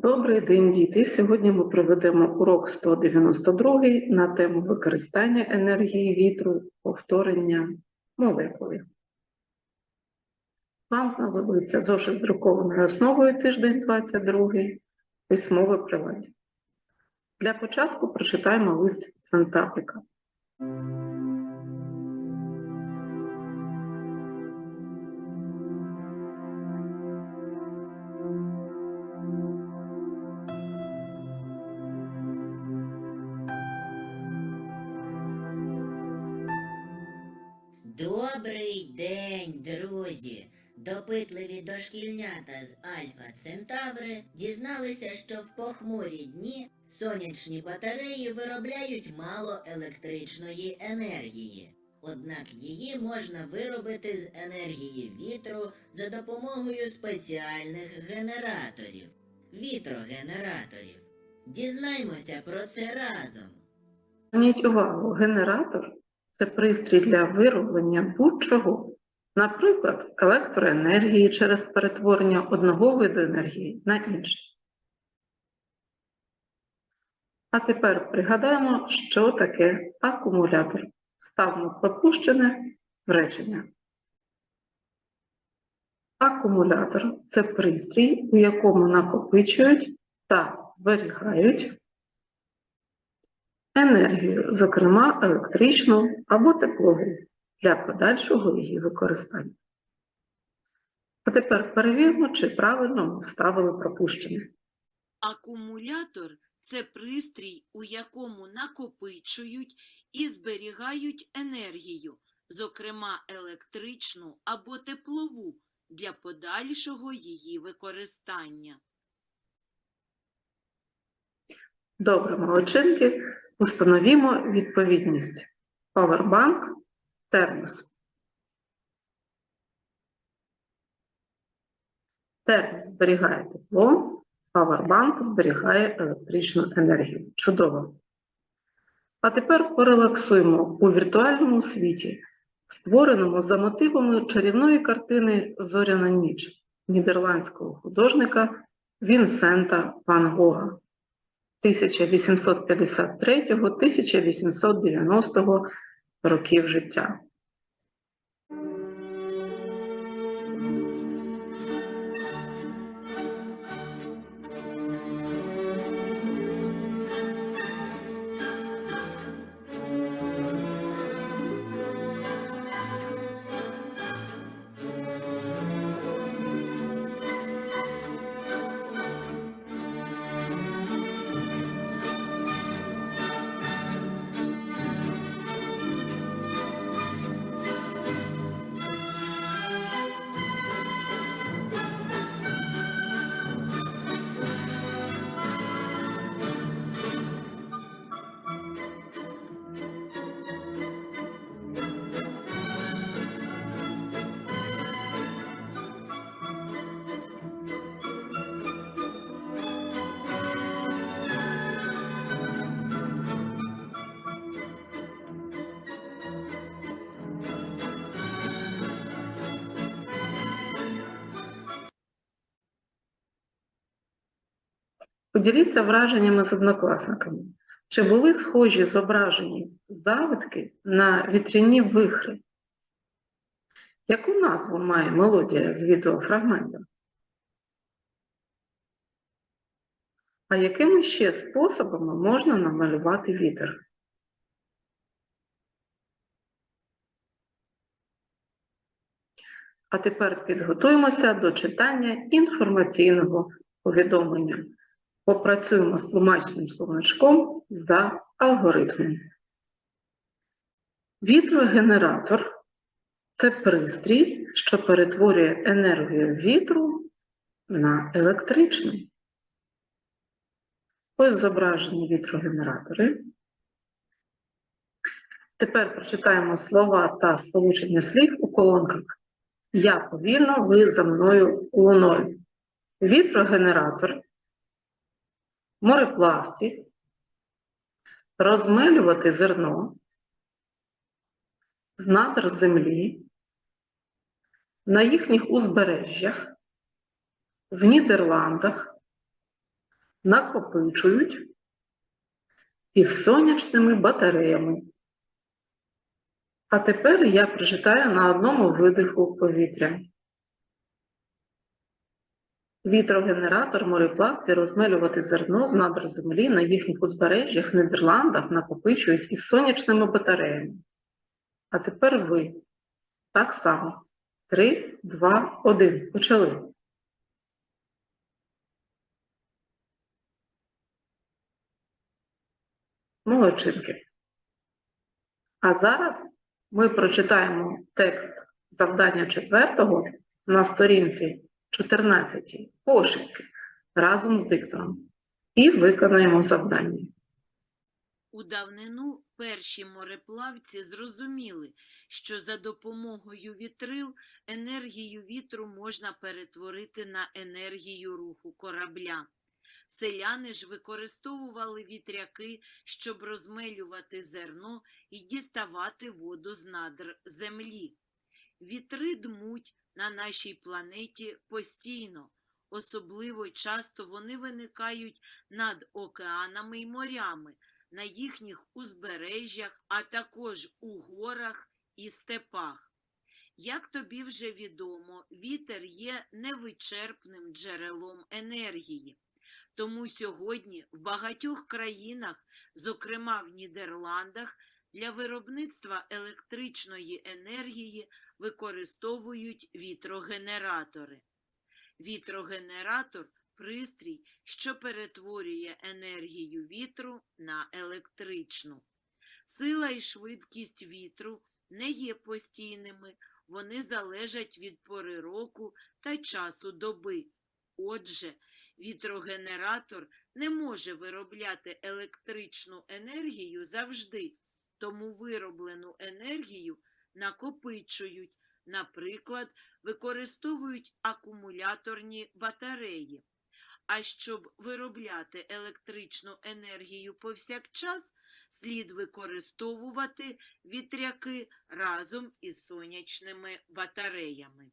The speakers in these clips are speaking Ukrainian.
Добрий день, діти. Сьогодні ми проведемо урок 192 на тему використання енергії вітру, повторення молекули. Вам знадобиться зошит з друкованою основою тиждень 22, письмове приладдя. Для початку прочитаємо лист Сантапика. Добрий день, друзі! Допитливі дошкільнята з Альфа Центаври дізналися, що в похмурі дні сонячні батареї виробляють мало електричної енергії. Однак її можна виробити з енергії вітру за допомогою спеціальних генераторів вітрогенераторів. Дізнаймося про це разом. Зверніть увагу, генератор це пристрій для вироблення будь-чого, наприклад, електроенергії через перетворення одного виду енергії на інший. А тепер пригадаємо, що таке акумулятор. Ставимо пропущене в речення. Акумулятор це пристрій, у якому накопичують та зберігають енергію, зокрема електричну або теплову, для подальшого її використання. А тепер перевіримо, чи правильно ми вставили пропущене. Акумулятор це пристрій, у якому накопичують і зберігають енергію, зокрема електричну або теплову, для подальшого її використання. Добре, молодчинки, установімо відповідність. Powerbank, термос. Термос зберігає тепло, Powerbank зберігає електричну енергію. Чудово. А тепер порелаксуємо у віртуальному світі, створеному за мотивами чарівної картини Зоряна ніч нідерландського художника Вінсента Ван Гога 1853-1890 років життя. Поділіться враженнями з однокласниками. Чи були схожі зображені завитки на вітряні вихри? Яку назву має мелодія з відеофрагмента? А якими ще способами можна намалювати вітер? А тепер підготуємося до читання інформаційного повідомлення. Попрацюємо з тлумачним словничком за алгоритмом. Вітрогенератор це пристрій, що перетворює енергію вітру на електричну. Ось зображені вітрогенератори. Тепер прочитаємо слова та сполучення слів у колонках. Я повільно, ви за мною луною. Вітрогенератор мореплавці, розмелювати зерно з надр землі, на їхніх узбережжях, в Нідерландах, накопичують із сонячними батареями. А тепер я прочитаю на одному видиху повітря. Вітрогенератор мореплавці розмелювати зерно з надр землі на їхніх узбережжях в Нідерландах накопичують із сонячними батареями. А тепер ви. Так само. Три, два, один. Почали. Молодчинки. А зараз ми прочитаємо текст завдання четвертого на сторінці 14 пошивки разом з диктором і виконаємо завдання. У давнину перші мореплавці зрозуміли, що за допомогою вітрил енергію вітру можна перетворити на енергію руху корабля. Селяни ж використовували вітряки, щоб розмелювати зерно і діставати воду з надр землі. Вітри дмуть на нашій планеті постійно, особливо часто вони виникають над океанами й морями, на їхніх узбережжях, а також у горах і степах. Як тобі вже відомо, вітер є невичерпним джерелом енергії. Тому сьогодні в багатьох країнах, зокрема в Нідерландах, для виробництва електричної енергії використовують вітрогенератори. Вітрогенератор пристрій, що перетворює енергію вітру на електричну. Сила і швидкість вітру не є постійними, вони залежать від пори року та часу доби. Отже, вітрогенератор не може виробляти електричну енергію завжди, тому вироблену енергію накопичують, наприклад, використовують акумуляторні батареї. А щоб виробляти електричну енергію повсякчас, слід використовувати вітряки разом із сонячними батареями.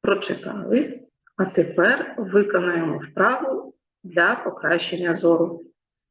Прочитали. А тепер виконаємо вправу для покращення зору.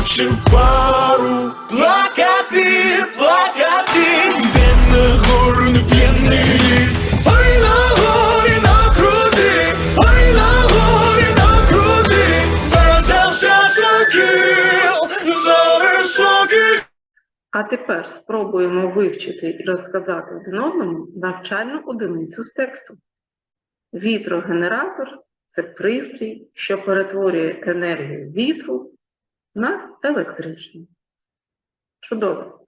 розлучив пару. Плакати, плакати, де на гору не п'яний. Ой на горі на круті, ой на горі на круті, взявся сокіл за високий А тепер спробуємо вивчити і розказати один одному навчальну одиницю з тексту. Вітрогенератор це пристрій, що перетворює енергію вітру на електричну. Чудово.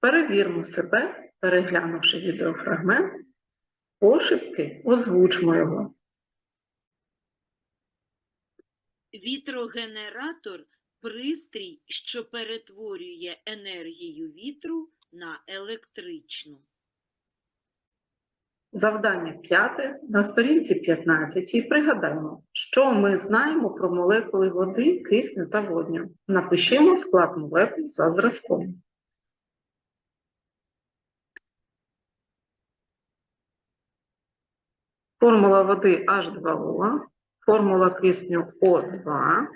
Перевірмо себе, переглянувши відеофрагмент, пошепки озвучмо його. Вітрогенератор пристрій, що перетворює енергію вітру на електричну. Завдання п'яте на сторінці 15 і пригадаємо, що ми знаємо про молекули води, кисню та водню. Напишімо склад молекул за зразком. Формула води H2O, формула кисню O2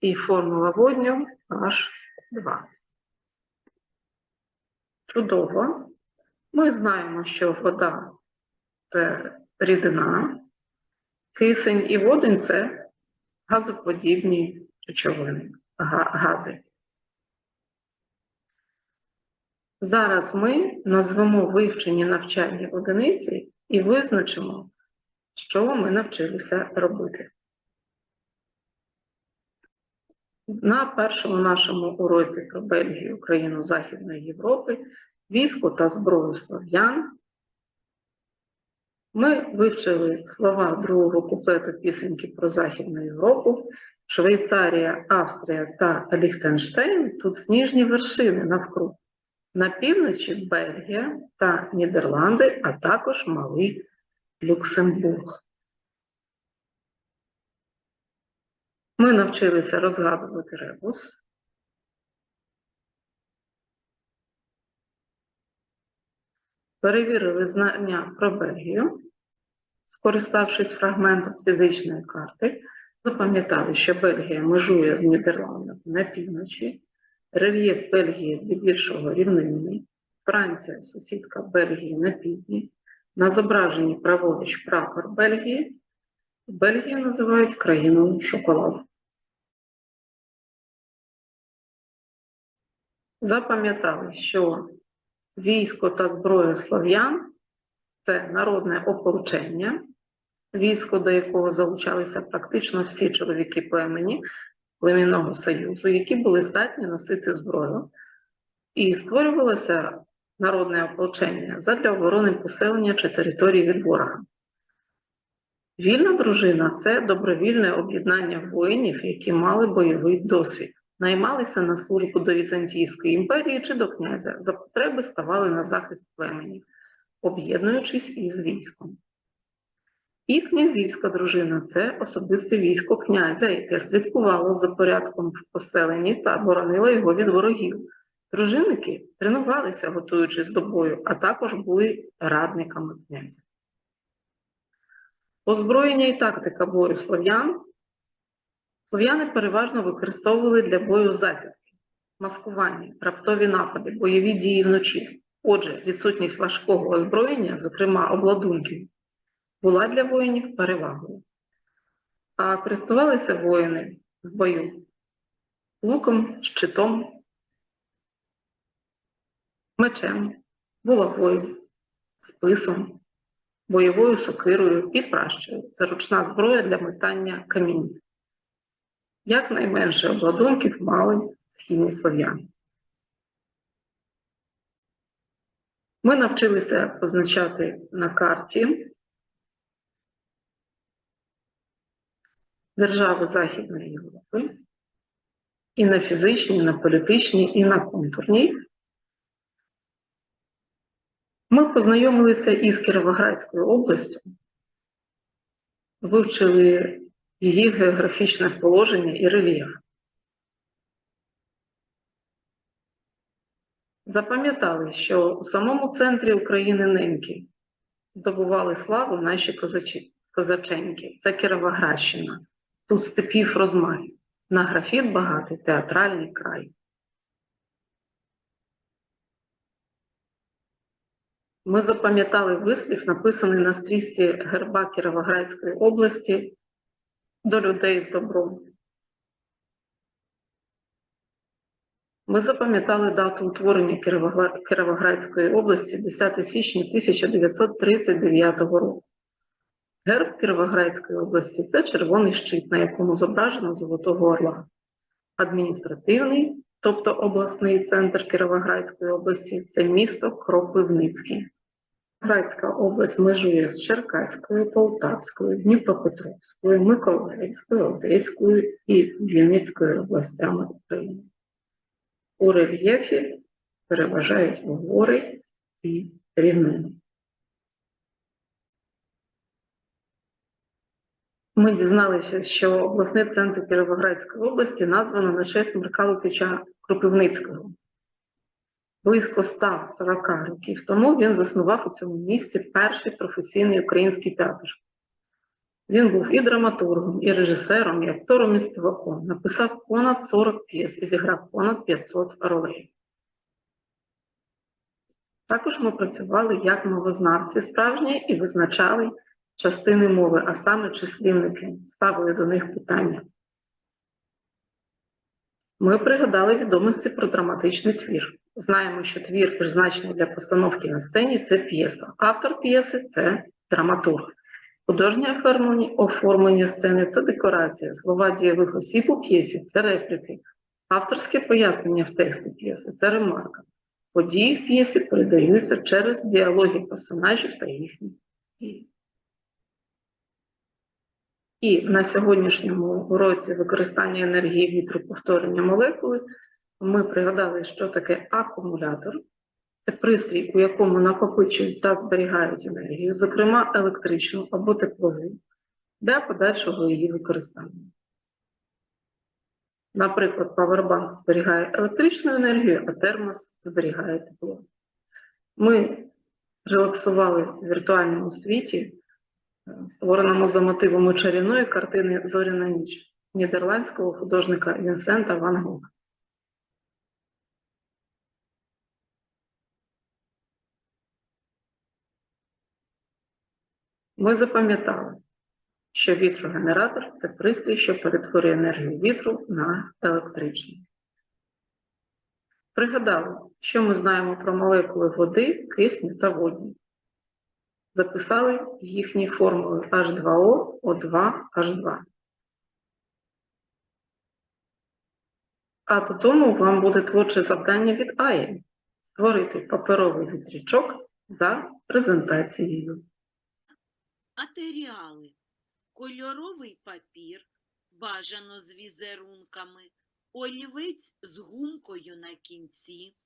і формула водню H2. Чудово. Ми знаємо, що вода це рідина, кисень і водень це газоподібні речовини, гази. Зараз ми назвемо вивчені навчальні одиниці і визначимо, що ми навчилися робити. На першому нашому уроці про Бельгію, країну Західної Європи, військо та зброю слов'ян, Ми вивчили слова другого куплету пісеньки про Західну Європу. Швейцарія, Австрія та Ліхтенштейн тут сніжні вершини навкруг. На півночі Бельгія та Нідерланди, а також Малий Люксембург. Ми навчилися розгадувати ребус. Перевірили знання про Бельгію, скориставшись фрагментом фізичної карти. Запам'ятали, що Бельгія межує з Нідерландами на півночі, рельєф Бельгії здебільшого рівнинний, Франція сусідка Бельгії на півдні, на зображенні праворуч прапор Бельгії. Бельгію називають країною шоколаду. Запам'ятали, що військо та зброя слов'ян це народне ополчення, військо, до якого залучалися практично всі чоловіки племені племінного союзу, які були здатні носити зброю, і створювалося народне ополчення задля оборони поселення чи території від ворога. Вільна дружина це добровільне об'єднання воїнів, які мали бойовий досвід, наймалися на службу до Візантійської імперії чи до князя, за потреби ставали на захист племені, об'єднуючись із військом. І князівська дружина це особисте військо князя, яке слідкувало за порядком в поселенні та боронило його від ворогів. Дружинники тренувалися, готуючись до бою, а також були радниками князя. Озброєння і тактика бою слов'ян. Слов'яни переважно використовували для бою засідки, маскування, раптові напади, бойові дії вночі. Отже, відсутність важкого озброєння, зокрема обладунків, була для воїнів перевагою. А користувалися воїни в бою луком, щитом, мечем, булавою, списом, бойовою сокирою і пращею. Це ручна зброя для метання камінь. Якнайменше обладунків мали східні слов'яни. Ми навчилися позначати на карті держави Західної Європи і на фізичній, і на політичній, і на контурній. Ми познайомилися із Кіровоградською областю, вивчили її географічне положення і рельєф. Запам'ятали, що у самому центрі України Немки здобували славу наші козачі, козаченьки. Це Кіровоградщина. Тут степів розмаїв, на графіт багатий театральний край. Ми запам'ятали вислів, написаний на стрічці герба Кіровоградської області до людей з добром. Ми запам'ятали дату утворення Кіровогра- Кіровоградської області 10 січня 1939 року. Герб Кіровоградської області це червоний щит, на якому зображено Золотого Орла. Адміністративний, тобто обласний центр Кіровоградської області, це місто Кропивницький. Кіровоградська область межує з Черкаською, Полтавською, Дніпропетровською, Миколаївською, Одеською і Вінницькою областями України. У рельєфі переважають гори і рівнини. Ми дізналися, що обласний центр Кіровоградської області названо на честь Марка Лукича Кропивницького. Близько 140 років тому він заснував у цьому місці перший професійний український театр. Він був і драматургом, і режисером, і актором, і співаком. Написав понад 40 п'єс і зіграв понад 500 ролей. Також ми працювали як мовознавці справжні і визначали частини мови, а саме числівники, ставили до них питання. Ми пригадали відомості про драматичний твір. Знаємо, що твір, призначений для постановки на сцені, це п'єса. Автор п'єси це драматург. Художнє оформлення, оформлення сцени це декорація. Слова дієвих осіб у п'єсі це репліки. Авторське пояснення в тексті п'єси це ремарка. Події в п'єсі передаються через діалоги персонажів та їхні дії. І на сьогоднішньому уроці використання енергії вітру повторення молекули ми пригадали, що таке акумулятор. Це пристрій, у якому накопичують та зберігають енергію, зокрема електричну або теплову, для подальшого її використання. Наприклад, павербанк зберігає електричну енергію, а термос зберігає тепло. Ми релаксували в віртуальному світі, е, створеному за мотивами чарівної картини Зоряна ніч нідерландського художника Вінсента Ван Гога. Ми запам'ятали, що вітрогенератор це пристрій, що перетворює енергію вітру на електричну. Пригадали, що ми знаємо про молекули води, кисню та водню. Записали їхні формули H2O, O2, H2. А додому вам буде творче завдання від АЄ створити паперовий вітрячок за презентацією. Матеріали. Кольоровий папір, бажано з візерунками, олівець з гумкою на кінці,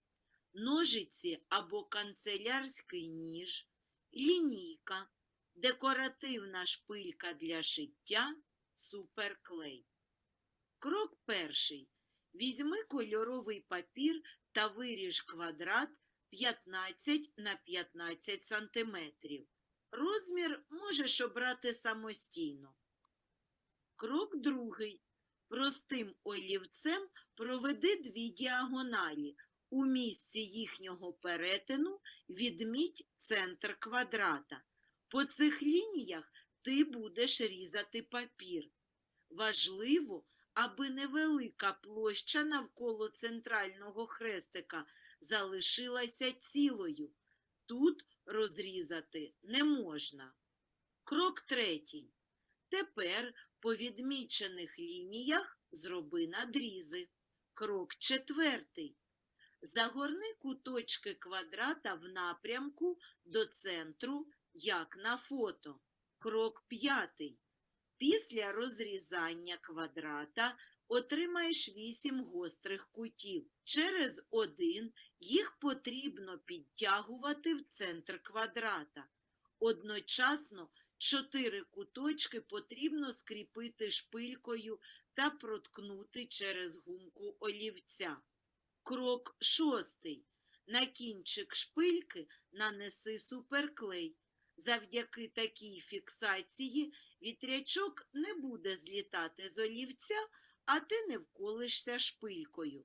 ножиці або канцелярський ніж, лінійка, декоративна шпилька для шиття, суперклей. Крок перший. Візьми кольоровий папір та виріж квадрат 15 на 15 сантиметрів. Розмір можеш обрати самостійно. Крок другий. Простим олівцем проведи дві діагоналі. У місці їхнього перетину відміть центр квадрата. По цих лініях ти будеш різати папір. Важливо, аби невелика площа навколо центрального хрестика залишилася цілою. Тут розрізати не можна. Крок третій. Тепер по відмічених лініях зроби надрізи. Крок четвертий. Загорни куточки квадрата в напрямку до центру, як на фото. Крок п'ятий. Після розрізання квадрата отримаєш вісім гострих кутів. Через один їх потрібно підтягувати в центр квадрата. Одночасно чотири куточки потрібно скріпити шпилькою та проткнути через гумку олівця. Крок шостий. На кінчик шпильки нанеси суперклей. Завдяки такій фіксації вітрячок не буде злітати з олівця, а ти не вколишся шпилькою.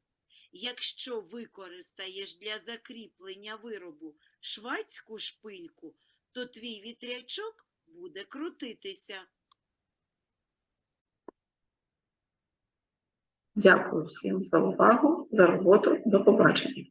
Якщо використаєш для закріплення виробу швадську шпильку, то твій вітрячок буде крутитися. Дякую всім за увагу, за роботу. До побачення.